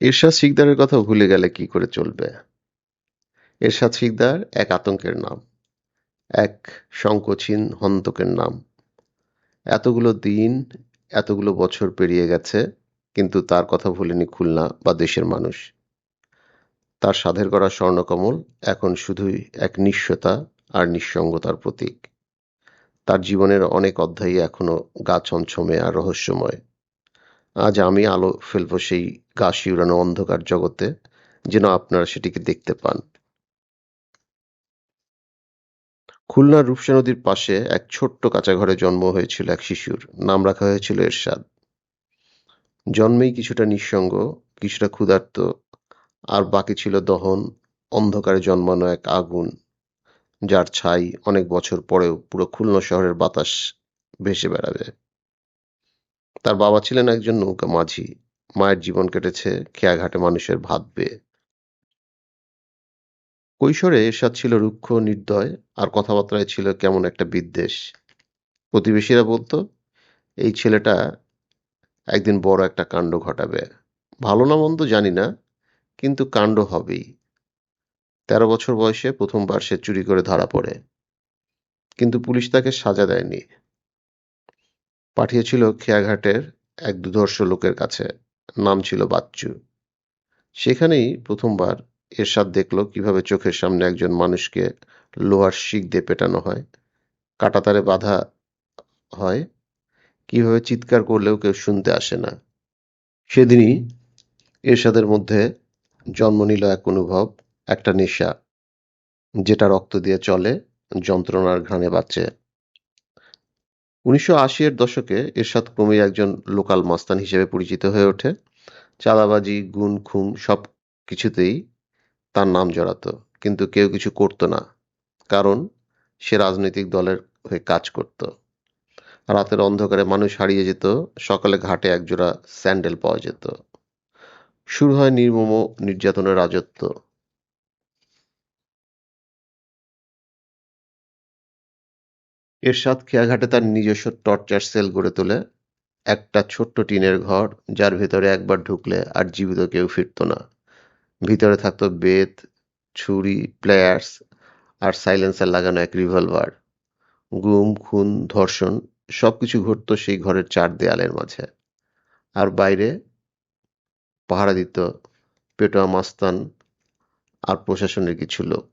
এরশাদ শিকদারের কথা ভুলে গেলে কি করে চলবে? এরশাদ শিকদার এক আতঙ্কের নাম, এক সংকোচীন হন্তকের নাম। এতগুলো দিন, এতগুলো বছর পেরিয়ে গেছে, কিন্তু তার কথা ভুলেনি খুলনা বা দেশের মানুষ। তার সাধের করা স্বর্ণকমল এখন শুধুই এক নিঃস্বতা আর নিঃসঙ্গতার প্রতীক। তার জীবনের অনেক অধ্যায়ই এখনও গা ছমছমে আর রহস্যময়। আজ আমি আলো ফেলব সেই গা শিউরানো অন্ধকার জগতে, যেন আপনারা সেটিকে দেখতে পান। খুলনার রূপসা নদীর পাশে এক ছোট্ট কাঁচা ঘরে জন্ম হয়েছিল এক শিশুর। নাম রাখা হয়েছিল এরশাদ। জন্মেই কিছুটা নিঃসঙ্গ, কিছুটা ক্ষুধার্ত, আর বাকি ছিল দহন, অন্ধকারে জন্মানো এক আগুন, যার ছাই অনেক বছর পরেও পুরো খুলনা শহরের বাতাস ভেসে বেড়াবে। তার বাবা ছিলেন একজন নৌকা মাঝি। মায়ের জীবন কেটেছে, খেয়াঘাটে মানুষের ভাত বেয়ে। কৈশোরে এরশাদ ছিল রুক্ষ, নির্দয়, আর কথাবার্তায় ছিল কেমন একটা বিদ্বেষ। প্রতিবেশীরা বলতো, এই ছেলেটা একদিন বড় একটা কাণ্ড ঘটাবে। ভালো না মন্দ জানি না, কিন্তু কাণ্ড হবেই। তেরো বছর বয়সে প্রথমবার সে চুরি করে ধরা পড়ে। কিন্তু পুলিশ তাকে সাজা দেয়নি। পাঠিয়েছিল খেয়াঘাটের এক দুধর্ষ লোকের কাছে। নাম ছিল বাচ্চু। সেখানেই প্রথমবার এরশাদ দেখল কীভাবে চোখের সামনে একজন মানুষকে লোহার শিক দিয়ে পেটানো হয়, কাটাতারে বাধা হয়, কীভাবে চিৎকার করলেও কেউ শুনতে আসে না। সেদিনই এরশাদের মধ্যে জন্ম নিল এক অনুভব, একটা নেশা, যেটা রক্ত দিয়ে চলে, যন্ত্রণার ঘ্রাণে বাঁচে। উনিশশো আশি এর দশকে এরশাদ ক্রমেই একজন লোকাল মাস্তান হিসেবে পরিচিত হয়ে ওঠে। চাঁদাবাজি গুণ খুন সব কিছুতেই তার নাম জড়াতো, কিন্তু কেউ কিছু করতো না, কারণ সে রাজনৈতিক দলের হয়ে কাজ করত। রাতের অন্ধকারে মানুষ হারিয়ে যেত, সকালে ঘাটে একজোড়া স্যান্ডেল পাওয়া যেত। শুরু হয় নির্মম নির্যাতনের রাজত্ব। এরশাদ খেয়াঘাটে তার নিজস্ব টর্চার সেল গড়ে তোলে। একটা ছোট্ট টিনের ঘর, যার ভেতরে একবার ঢুকলে আর জীবিত কেউ ফিরত না। ভিতরে থাকতো বেত, ছুরি, প্লেয়ার্স আর সাইলেন্সার লাগানো এক রিভলভার। গুম, খুন, ধর্ষণ সব কিছু ঘটতো সেই ঘরের চার দেয়ালের মাঝে। আর বাইরে পাহারা দিত পেটোয়া মাস্তান আর প্রশাসনের কিছু লোক,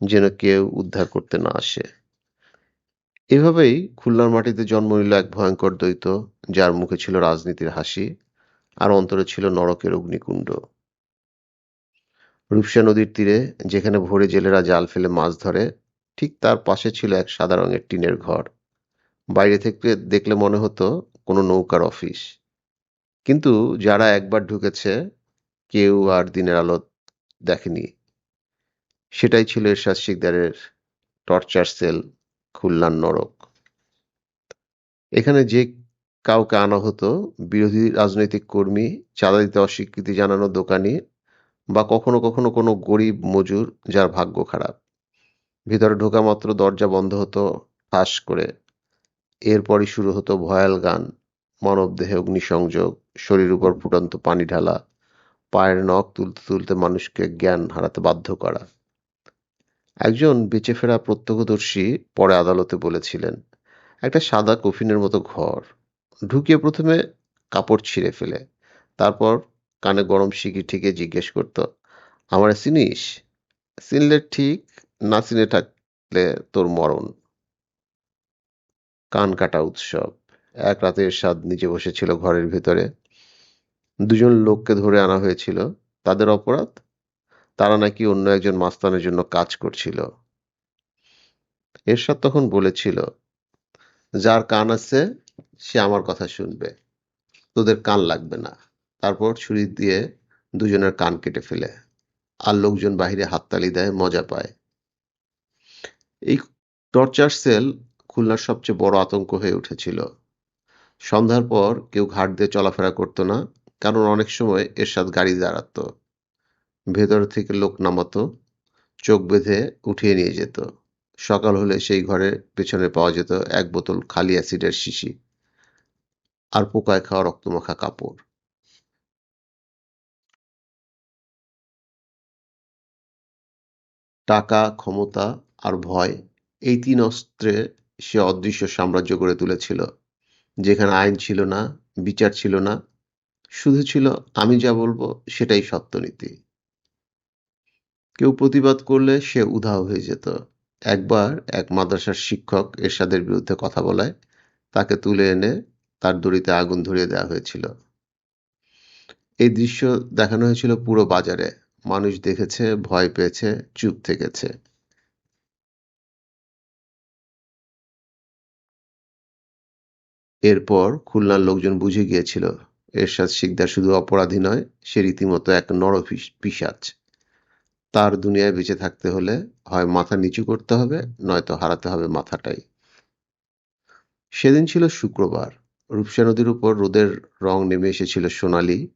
যেন কেউ উদ্ধার করতে না আসে। এভাবেই খুলনার মাটিতে জন্ম নিল এক ভয়ঙ্কর দ্বৈত, যার মুখে ছিল রাজনীতির হাসি, আর অন্তরে ছিল নরকের অগ্নিকুণ্ড। রূপসা নদীর তীরে, যেখানে ভোরে জেলেরা জাল ফেলে মাছ ধরে, ঠিক তার পাশে ছিল এক সাদা রঙের টিনের ঘর। বাইরে থেকে দেখলে মনে হতো কোনো নৌকার অফিস। কিন্তু যারা একবার ঢুকেছে, কেউ আর দিনের আলো দেখেনি। সেটাই ছিল এরশাদ শিকদারের টর্চার সেল খুলনার নরক। এখানে যে কাউকে আনা হতো, বিরোধী রাজনৈতিক কর্মী, চাঁদা দিতে অস্বীকৃতি জানানো দোকানি, বা কখনো কখনো কোনো গরিব মজুর যার ভাগ্য খারাপ। ভিতরে ঢোকা মাত্র দরজা বন্ধ হতো ঠাস করে। এরপরই শুরু হতো ভয়াল গান, মানবদেহে অগ্নিসংযোগ, শরীর উপর ফুটন্ত পানি ঢালা, পায়ের নখ তুলতে তুলতে মানুষকে জ্ঞান হারাতে বাধ্য করা। একজন বেঁচে ফেরা প্রত্যক্ষদর্শী পরে আদালতে বলেছিলেন, একটা সাদা কফিনের মতো ঘর। ঢুকিয়ে প্রথমে কাপড় ছিঁড়ে ফেলে। তারপর কানে গরম শিখি ঠিকে জিজ্ঞেস করত, আমার চিনিস? চিনলে ঠিক, না চিনে থাকলে তোর মরণ। কান কাটা উৎসব। এক রাতের স্বাদ নিজে বসেছিল ঘরের ভেতরে। দুজন লোককে ধরে আনা হয়েছিল। তাদের অপরাধ? তারা নাকি অন্য একজন মাস্তানের জন্য কাজ করছিল। এরশাদ তখন বলেছিল, যার কান আছে, সে আমার কথা শুনবে। তোদের কান লাগবে না। তারপর ছুরি দিয়ে দুজনের কান কেটে ফেলে আর লোকজন বাহিরে হাততালি দেয়, মজা পায়। এই টর্চার সেল খুলনার সবচেয়ে বড় আতঙ্ক হয়ে উঠেছিল। সন্ধ্যার পর কেউ ঘাট দিয়ে চলাফেরা করতো না, কারণ অনেক সময় এরশাদ গাড়ি দাঁড়াতো ভেতর থেকে লোক নামাতো, চোখ বেঁধে উঠিয়ে নিয়ে যেত। সকাল হলে সেই ঘরের পেছনে পাওয়া যেত এক বোতল খালি অ্যাসিডের শিশি আর পোকায় খাওয়া রক্তমাখা কাপড়। টাকা, ক্ষমতা আর ভয়, এই তিন অস্ত্রে সে অদৃশ্য সাম্রাজ্য গড়ে তুলেছিল। যেখানে আইন ছিল না, বিচার ছিল না, শুধু ছিল, আমি যা বলব সেটাই সত্য নীতি। কেউ প্রতিবাদ করলে সে উধাও হয়ে যেত। একবার এক মাদ্রাসার শিক্ষক এরশাদের বিরুদ্ধে কথা বলায়, তাকে তুলে এনে তার দড়িতে আগুন ধরিয়ে দেওয়া হয়েছিল। এই দৃশ্য দেখানো হয়েছিল পুরো বাজারে। মানুষ দেখেছে, ভয় পেয়েছে, চুপ থেকেছে। এরপর খুলনার লোকজন বুঝে গিয়েছিল, এরশাদ শিকদার শুধু অপরাধী নয়, সে রীতিমতো এক নর পিসাচ। তার দুনিয়ায় বেঁচে থাকতে হলে হয় মাথা নিচু করতে হবে, নয়তো হারাতে হবে মাথাটাই। সেদিন ছিল শুক্রবার। রূপসা নদীর উপর রোদের রং নেমে এসেছিল সোনালি।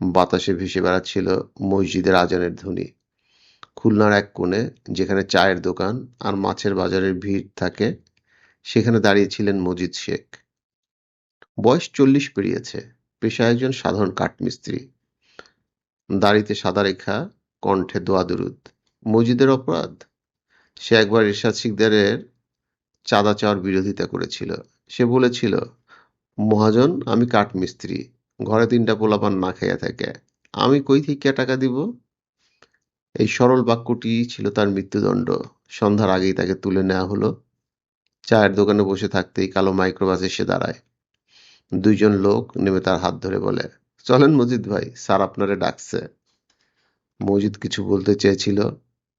বাতাসে ভেসে বেড়াচ্ছিল মসজিদের আজানের ধ্বনি। খুলনার এক কোণে, যেখানে চায়ের দোকান আর মাছের বাজারের ভিড় থাকে, সেখানে দাঁড়িয়েছিলেন মজিদ শেখ। বয়স চল্লিশ পেরিয়েছে। পেশায় একজন সাধারণ কাঠমিস্ত্রি। দাড়িতে সাদা রেখা কণ্ঠে দোয়া দুরুদ। মজিদের অপরাধ? সে একবার ইরশাদ শিকদারের চাঁদা চাওয়ার বিরোধিতা করেছিল। সে বলেছিল, মহাজন, আমি কাঠ মিস্ত্রি ঘরে তিনটা পোলাপান না খাইয়া থাকে। আমি কই থেকে টাকা দিব? এই সরল বাক্যটি ছিল তার মৃত্যুদণ্ড। সন্ধ্যার আগেই তাকে তুলে নেওয়া হলো। চায়ের দোকানে বসে থাকতেই কালো মাইক্রোবাস এসে দাঁড়ায়। দুইজন লোক নেমে তার হাত ধরে বলে, চলেন মজিদ ভাই, স্যার আপনারে ডাকছে। মজিদ কিছু বলতে চেয়েছিল,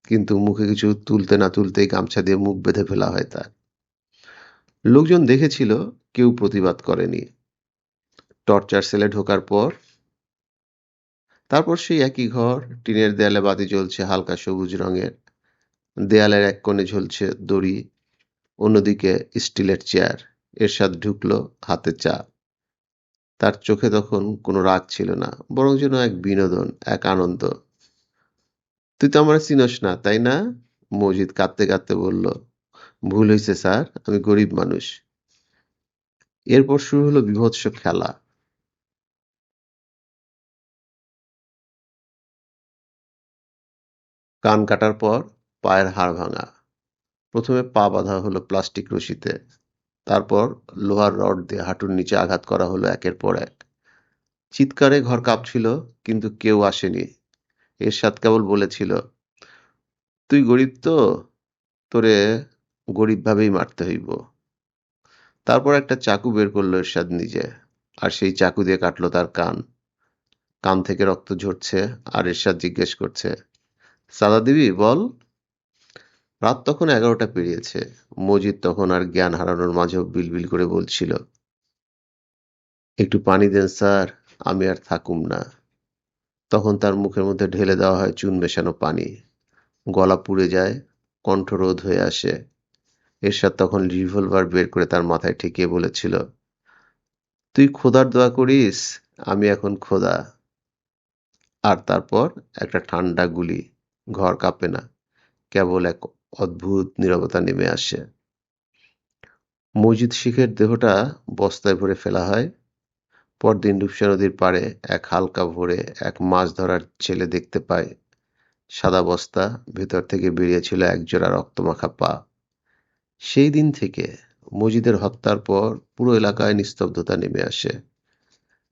কিন্তু মুখে কিছু তুলতে না তুলতেই গামছা দিয়ে মুখ বেঁধে ফেলা হয় তার। লোকজন দেখেছিল, কেউ প্রতিবাদ করেনি। টর্চার সেলে ঢোকার পর, তারপর সেই একই ঘর, টিনের দেয়ালে বাতি জ্বলছে হালকা সবুজ রঙের, দেয়ালের এক কোণে ঝুলছে দড়ি, অন্যদিকে স্টিলের চেয়ার, এরশাদ ঢুকলো হাতে চা। তার চোখে তখন কোনো রাগ ছিল না, বরং যেন এক বিনোদন, এক আনন্দ। তুই তো আমার চিনস না, তাই না? মজিদ কাঁদতে কাঁদতে বলল, ভুল হয়েছে স্যার, আমি গরিব মানুষ। এরপর শুরু হলো বিভৎস খেলা। কান কাটার পর পায়ের হাড় ভাঙা। প্রথমে পা বাঁধা হলো প্লাস্টিক রশিতে। তারপর লোহার রড দিয়ে হাঁটুর নিচে আঘাত করা হলো একের পর এক। চিৎকারে ঘর কাঁপছিল, কিন্তু কেউ আসেনি। এরশাদ কেবল বলেছিল, তুই গরিব তো, তোরে গরিবভাবেই মারতে হইব। তারপর একটা চাকু বের করল এরশাদ নিজে, আর সেই চাকু দিয়ে কাটলো তার কান। কান থেকে রক্ত ঝরছে, আর এরশাদ জিজ্ঞেস করছে, সাদা দিবি, বল? রাত তখন এগারোটা পেরিয়েছে। মজিদ তখন আর জ্ঞান হারানোর মাঝেও বিলবিল করে বলছিল, একটু পানি দেন, স্যার, আমি আর থাকুম না। তখন তার মুখের মধ্যে ঢেলে দেওয়া হয় চুন মেশানো পানি। গলা পুড়ে যায়, কণ্ঠরোধ হয়ে আসে। এরশাদ তখন রিভলভার বের করে তার মাথায় ঠেকিয়ে বলেছিল, তুই খোদার দোয়া করিস, আমি এখন খোদা। আর তারপর একটা ঠান্ডা গুলি, ঘর কাঁপে না, কেবল এক অদ্ভুত নীরবতা নেমে আসে। মজিদ শিখের দেহটা বস্তায় ভরে ফেলা হয়। পরদিন রূপসা নদীর পাড়ে এক হালকা ভোরে এক মাছ ধরার ছেলে দেখতে পায়। সাদা বস্তা, ভেতর থেকে বেরিয়েছিল একজোড়া রক্তমাখা পা। সেই দিন থেকে মজিদের হত্যার পর পুরো এলাকায় নিস্তব্ধতা নেমে আসে।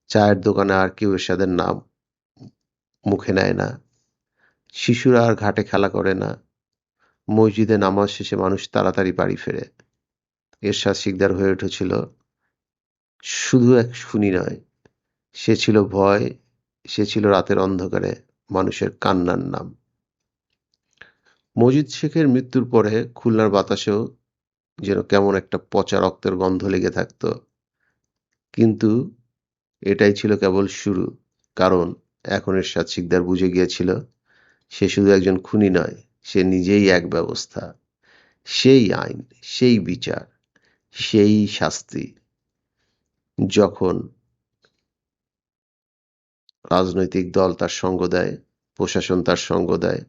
চায়ের দোকানে আর কেউ এরশাদের নাম মুখে নেয় না। শিশুরা আর ঘাটে খেলা করে না। মসজিদে নামাজ শেষে মানুষ তাড়াতাড়ি বাড়ি ফেরে। এরশাদ শিকদার হয়ে উঠেছিল। শুধু এক শুনি নয়, সে ছিল ভয়, সে ছিল রাতের অন্ধকারে মানুষের কান্নার নাম। মজিদ শেখের মৃত্যুর পরে খুলনার বাতাসেও যেন কেমন একটা পচা রক্তের গন্ধ লেগে থাকত। কিন্তু এটাই ছিল কেবল শুরু, কারণ এখন এরশাদ শিকদার বুঝে গিয়েছিল, সে শুধু একজন খুনি নয়, সে নিজেই এক ব্যবস্থা। সেই আইন, সেই বিচার, সেই শাস্তি। যখন রাজনৈতিক দল তার সঙ্গ দেয়, প্রশাসন তার সঙ্গ দেয়,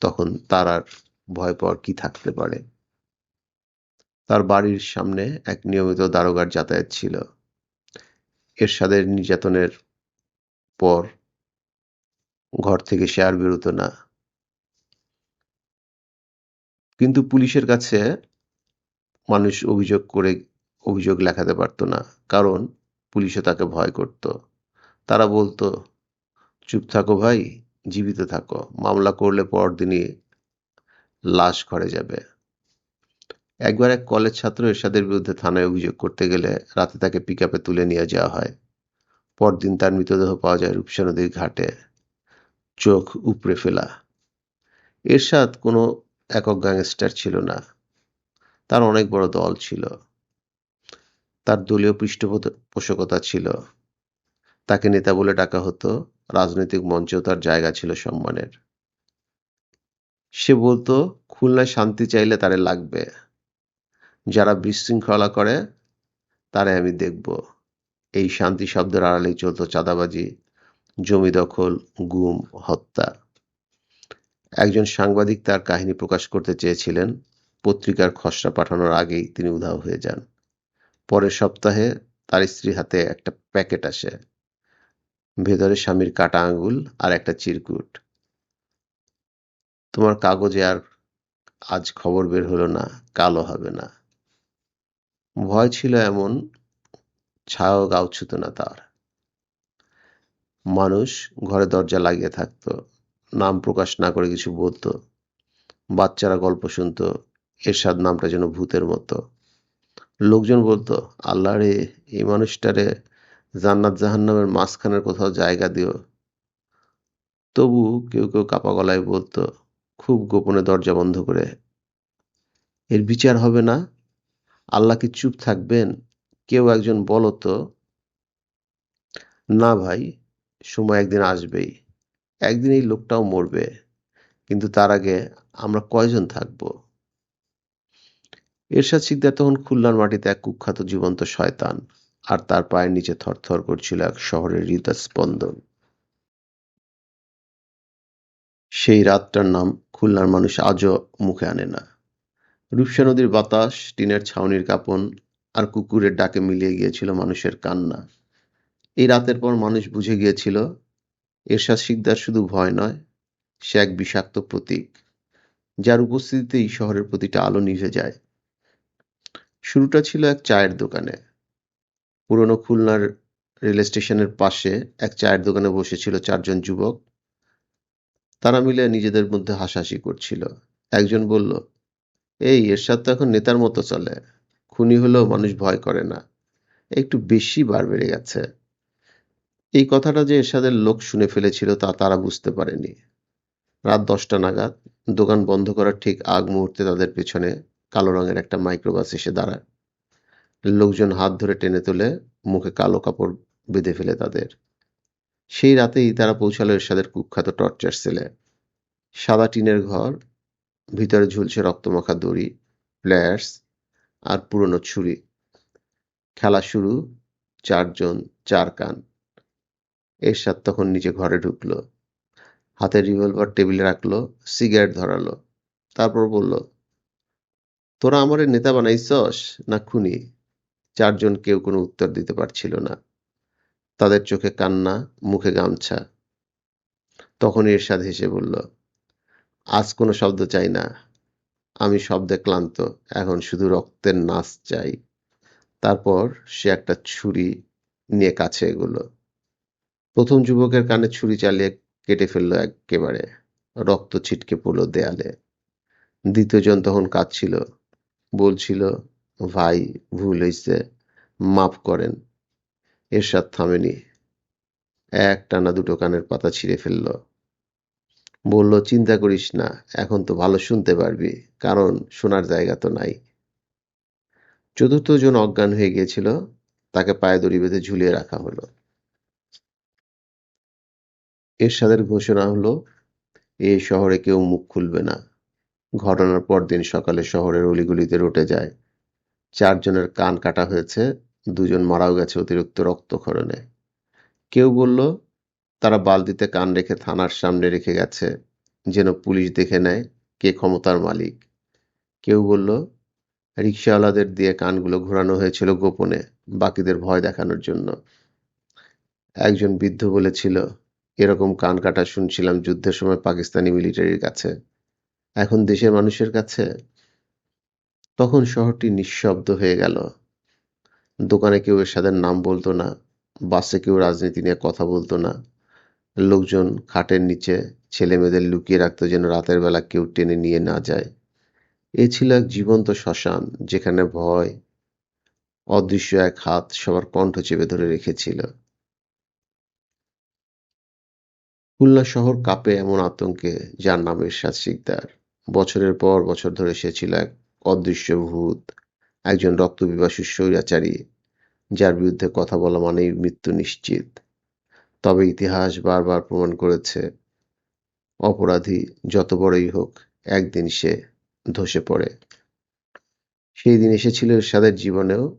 তখন তার আর ভয় পাওয়ার কি থাকতে পারে? তার বাড়ির সামনে এক নিয়মিত দারোগার যাতায়াত ছিল। এরশাদের নির্যাতনের পর ঘর থেকে সে আর বেরোতো না। কিন্তু পুলিশের কাছে মানুষ অভিযোগ করে অভিযোগ লেখাতে পারত না, কারণ পুলিশও তাকে ভয় করত। তারা বলতো, চুপ থাকো ভাই, জীবিত থাকো, মামলা করলে পরদিনই লাশ ঘরে যাবে। একবার এক কলেজ ছাত্র এরশাদের বিরুদ্ধে থানায় অভিযোগ করতে গেলে রাতে তাকে পিক তুলে নিয়ে যাওয়া হয়। পরদিন তার মৃতদেহ পাওয়া যায় রূপসা নদীর ঘাটে। চোখ উপড়ে ফেলা। এরশাদ কোনো একক গ্যাংস্টার ছিল না। তার অনেক বড় দল ছিল। তার দলীয় পৃষ্ঠপোষকতা ছিল। তাকে নেতা বলে ডাকা হতো। রাজনৈতিক মঞ্চেও তার জায়গা ছিল সম্মানের। সে বলতো, খুলনায় শান্তি চাইলে তারে লাগবে। যারা বিশৃঙ্খলা করে, তারে আমি দেখব। এই শান্তি শব্দের আড়ালেই চলত চাঁদাবাজি, জমি দখল, গুম, হত্যা। একজন সাংবাদিক তার কাহিনী প্রকাশ করতে চেয়েছিলেন। পত্রিকার খসড়া পাঠানোর আগেই তিনি উধাও হয়ে যান। পরের সপ্তাহে তার স্ত্রীর হাতে একটা প্যাকেট আসে। ভেতরে স্বামীর কাটা আঙ্গুল আর একটা চিরকুট। তোমার কাগজে আর আজ খবর বের হলো না কালো হবে না। ভয় ছিল এমন ছায়াও গাও ছুত না তার। মানুষ ঘরে দরজা লাগিয়ে থাকতো, নাম প্রকাশ না করে কিছু বলতো, বাচ্চারা গল্প শুনতো, এরশাদ নামটা যেন ভূতের মতো। লোকজন বলতো আল্লাহ রে এই মানুষটারে জান্নাত জাহান্নামের মাঝখানের কোথাও জায়গা দিও। তবু কেউ কেউ কাপা গলায় বলতো, খুব গোপনে দরজা বন্ধ করে। এর বিচার হবে না। আল্লাহ কি চুপ থাকবেন? কেউ একজন বলো তো, না ভাই, সময় একদিন আসবেই। একদিন এই লোকটাও মরবে। কিন্তু তার আগে আমরা কয়জন থাকব? এরশাদ সিকদার তখন খুলনার মাটিতে এক কুখ্যাত জীবন্ত শয়তান, আর তার পায়ের নিচে থরথর করছিল এক শহরের হৃদয় স্পন্দন সেই রাতটার নাম খুলনার মানুষ আজও মুখে আনে না। রূপসা নদীর বাতাস, টিনের ছাউনির কাপন, আর কুকুরের ডাকে মিলিয়ে গিয়েছিল মানুষের কান্না। এই রাতের পর মানুষ বুঝে গিয়েছিল, এরশাদ শিকদার শুধু ভয় নয়, সে এক বিষাক্ত প্রতীক, যার উপস্থিতিতেই শহরের প্রতিটা আলো নিভে যায়। শুরুটা ছিল এক চায়ের দোকানে। পুরনো খুলনার রেল স্টেশনের পাশে এক চায়ের দোকানে বসেছিল চারজন যুবক। তারা মিলে নিজেদের মধ্যে হাসাহাসি করছিল। একজন বলল, এই, এরশাদ তো এখন নেতার মতো চলে। খুনি হলেও মানুষ ভয় করে না। একটু বেশি বার বেড়ে গেছে এই কথাটা যে এরশাদের লোক শুনে ফেলেছিল তা তারা বুঝতে পারেনি। রাত দশটা নাগাদ দোকান বন্ধ করার ঠিক আগ মুহূর্তে তাদের পেছনে কালো রঙের একটা মাইক্রোবাস এসে দাঁড়ায়। লোকজন হাত ধরে টেনে তুলে মুখে কালো কাপড় বেঁধে ফেলে তাদের। সেই রাতেই তারা পৌঁছালো এরশাদের কুখ্যাত টর্চার সেলে সাদা টিনের ঘর, ভিতরে ঝুলছে রক্তমাখা দড়ি প্লেয়ার্স আর পুরনো ছুরি। খেলা শুরু, চারজন, চার কান। এরশাদ তখন নিচে ঘরে ঢুকলো। হাতে রিভলভার টেবিলে রাখল সিগারেট ধরালো। তারপর বলল তোরা আমার নেতা বানাইছস না খুনি? চারজন কেউ কোনো উত্তর দিতে পারছিল না। তাদের চোখে কান্না, মুখে গামছা। তখন এরশাদ হেসে বলল, আজ কোনো শব্দ চাই না। আমি শব্দে ক্লান্ত, এখন শুধু রক্তের নাচ চাই। তারপর সে একটা ছুরি নিয়ে কাছে এগুলো। প্রথম যুবকের কানে ছুরি চালিয়ে কেটে ফেলল একেবারে। রক্ত ছিটকে পড়ল দেয়ালে। দ্বিতীয়জন তখন কাঁদছিল। বলছিল, ভাই, ভুল হয়েছে মাফ করেন। এরশাদ থামেনি। এক টানা দুটো কানের পাতা ছিঁড়ে ফেলল। বলল, চিন্তা করিস না, এখন তো ভালো শুনতে পারবি, কারণ শোনার জায়গা তো নাই। চতুর্থ জন অজ্ঞান হয়ে গিয়েছিল, তাকে পায়ে দড়ি বেঁধে ঝুলিয়ে রাখা হলো। এরশাদের ঘোষণা হলো, এ শহরে কেউ মুখ খুলবে না। ঘটনার পরদিন সকালে শহরের অলিগুলিতে রটে যায়। চারজনের কান কাটা হয়েছে, দুজন মারাও গেছে অতিরিক্ত রক্তক্ষরণে। কেউ বলল, তারা বালতিতে কান রেখে থানার সামনে রেখে গেছে, যেন পুলিশ দেখে নেয় কে ক্ষমতার মালিক। কেউ বলল রিক্সাওয়ালাদের দিয়ে কানগুলো ঘোরানো হয়েছিল গোপনে, বাকিদের ভয় দেখানোর জন্য। একজন বৃদ্ধ বলেছিল, এরকম কান কাটা শুনছিলাম যুদ্ধের সময় পাকিস্তানি মিলিটারির কাছে। এখন দেশের মানুষের কাছে তখন শহরটি নিঃশব্দ হয়ে গেল। দোকানে কেউ এরশাদের নাম বলতো না, বাসে কেউ রাজনীতি নিয়ে কথা বলতো না। লোকজন খাটের নিচে ছেলে মেয়েদের লুকিয়ে রাখতো যেন রাতের বেলা কেউ টেনে নিয়ে না যায়। এ ছিল এক জীবন্ত শ্মশান যেখানে ভয়, অদৃশ্য এক হাত সবার কণ্ঠ চেপে ধরে রেখেছিল। খুলনা শহর কাপে এমন আতঙ্কে যার নাম এরশাদ শিকদার। বছরের পর বছর ধরে সে ছিল এক অদৃশ্য ভূত একজন রক্তবিবাসী স্বৈরাচারী, যার বিরুদ্ধে কথা বলা মানেই মৃত্যু নিশ্চিত। তবে ইতিহাস বারবার প্রমাণ করেছে, অপরাধী যত বড়ই হোক, একদিন সে ধসে পড়ে। সেই দিন এসেছিল এরশাদের জীবনেও,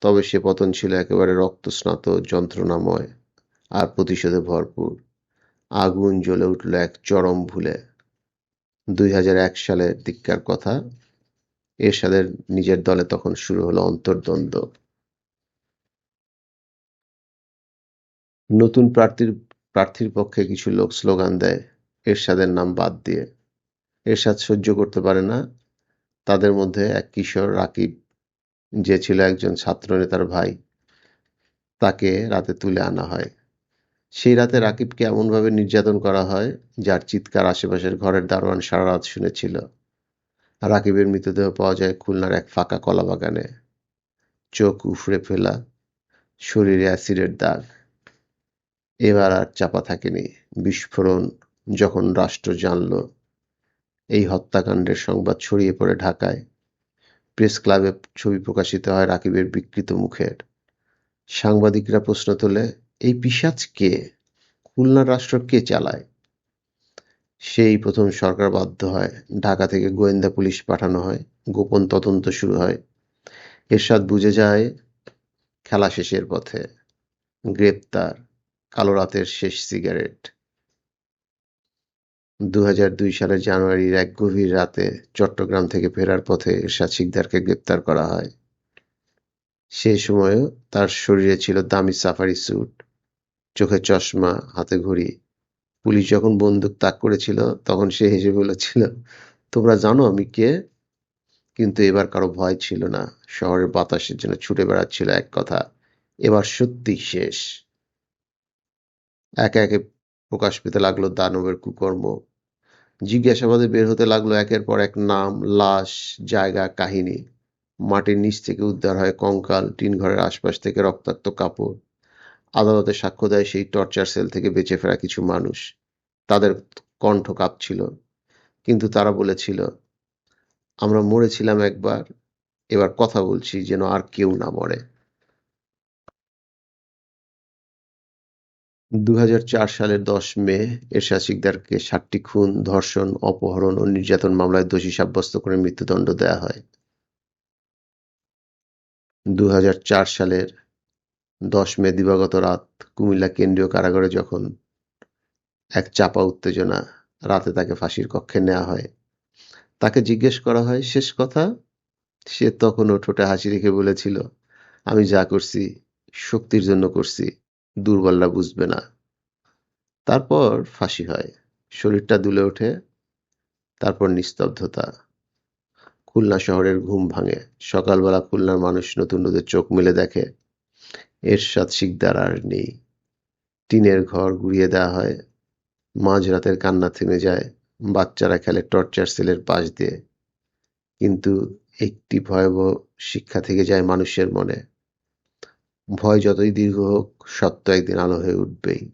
তবে সে পতন ছিল একেবারে রক্তস্নাত, যন্ত্রণাময় আর প্রতিশোধে ভরপুর। আগুন জ্বলে উঠল এক চরম ভুলে। দুই হাজার এক সালের দিককার কথা এরশাদের নিজের দলে তখন শুরু হলো অন্তর্দ্বন্দ্ব। নতুন প্রার্থীর প্রার্থীর পক্ষে কিছু লোক স্লোগান দেয়, এরশাদের নাম বাদ দিয়ে। এরশাদ সহ্য করতে পারে না। তাদের মধ্যে এক কিশোর রাকিব, যে ছিল একজন ছাত্রনেতার ভাই, তাকে রাতে তুলে আনা হয়। সেই রাতে রাকিবকে এমনভাবে নির্যাতন করা হয়, যার চিৎকার আশেপাশের ঘরের দারোয়ান সারা রাত শুনেছিল। রাকিবের মৃতদেহ পাওয়া যায় খুলনার এক ফাঁকা কলা বাগানে চোখ উফড়ে ফেলা, শরীরে অ্যাসিডের দাগ। এবার আর চাপা থাকেনি। বিস্ফোরণ যখন রাষ্ট্র জানল, এই হত্যাকাণ্ডের সংবাদ ছড়িয়ে পড়ে ঢাকায়। প্রেস ক্লাবে ছবি প্রকাশিত হয় রাকিবের বিকৃত মুখের। সাংবাদিকরা প্রশ্ন তোলে এই পিসাজ কে? খুলনা রাষ্ট্র কে চালায়? সেই প্রথম সরকার বাধ্য হয়। ঢাকা থেকে গোয়েন্দা পুলিশ পাঠানো হয়। গোপন তদন্ত শুরু হয়। এরশাদ বুঝে যায়, খেলা শেষের পথে। গ্রেপ্তার, কালো রাতের শেষ সিগারেট। দু হাজার দুই সালের জানুয়ারির এক গভীর রাতে চট্টগ্রাম থেকে ফেরার পথে এরশাদ শিকদারকে গ্রেপ্তার করা হয়। সে সময়ও তার শরীরে ছিল দামি সাফারি স্যুট। চোখে চশমা, হাতে ঘড়ি। পুলিশ যখন বন্দুক তাক করেছিল, তখন সে হেসে বলেছিল, তোমরা জানো আমি কে? কিন্তু এবার কারও ভয় ছিল না। শহরের বাতাসের জন্য ছুটে বেড়াচ্ছিল এক কথা, এবার সত্যি শেষ। একে একে প্রকাশ পেতে লাগল দানবের কুকর্ম। জিজ্ঞাসাবাদে বের হতে লাগল একের পর এক নাম, লাশ, জায়গা, কাহিনী। মাটির নিচ থেকে উদ্ধার হয় কঙ্কাল টিন ঘরের আশপাশ থেকে রক্তাক্ত কাপড়। আদালতে সাক্ষ্য দেয় সেই টর্চার সেল থেকে বেঁচে ফেরা কিছু মানুষ। তাদের কণ্ঠ কাঁপছিল, কিন্তু তারা বলেছিল, আমরা মরেছিলাম একবার, এবার কথা বলছি যেন আর কেউ না মরে। দু হাজার চার সালের দশ মে, এরশাদ শিকদারকে সাতটি খুন, ধর্ষণ, অপহরণ ও নির্যাতন মামলায় দোষী সাব্যস্ত করে মৃত্যুদণ্ড দেয়া হয়। দু হাজার চার সালের দশ মে দিবাগত রাত কুমিল্লা কেন্দ্রীয় কারাগারে যখন এক চাপা উত্তেজনা রাতে তাকে ফাঁসির কক্ষে নেওয়া হয়, তাকে জিজ্ঞেস করা হয়, শেষ কথা? সে তখনও ঠোঁটে হাসি রেখে বলেছিল, আমি যা করছি, শক্তির জন্য করছি, দুর্বলরা বুঝবে না। তারপর ফাঁসি হয়, শরীরটা দুলে ওঠে, তারপর নিস্তব্ধতা। খুলনা শহরের ঘুম ভাঙে, সকালবেলা খুলনার মানুষ নতুন নতুন চোখ মেলে দেখে এরশাদ শিকদার আর নেই। টিনের ঘর গুড়িয়ে দেওয়া হয়, মাঝরাতের কান্না থেমে যায়, বাচ্চারা খেলে টর্চার সেলের পাশ দিয়ে। কিন্তু একটি ভয়াবহ শিক্ষা থেকে যায় মানুষের মনে। ভয় যতই দীর্ঘ হোক, সত্য একদিন আলো হয়ে উঠবেই।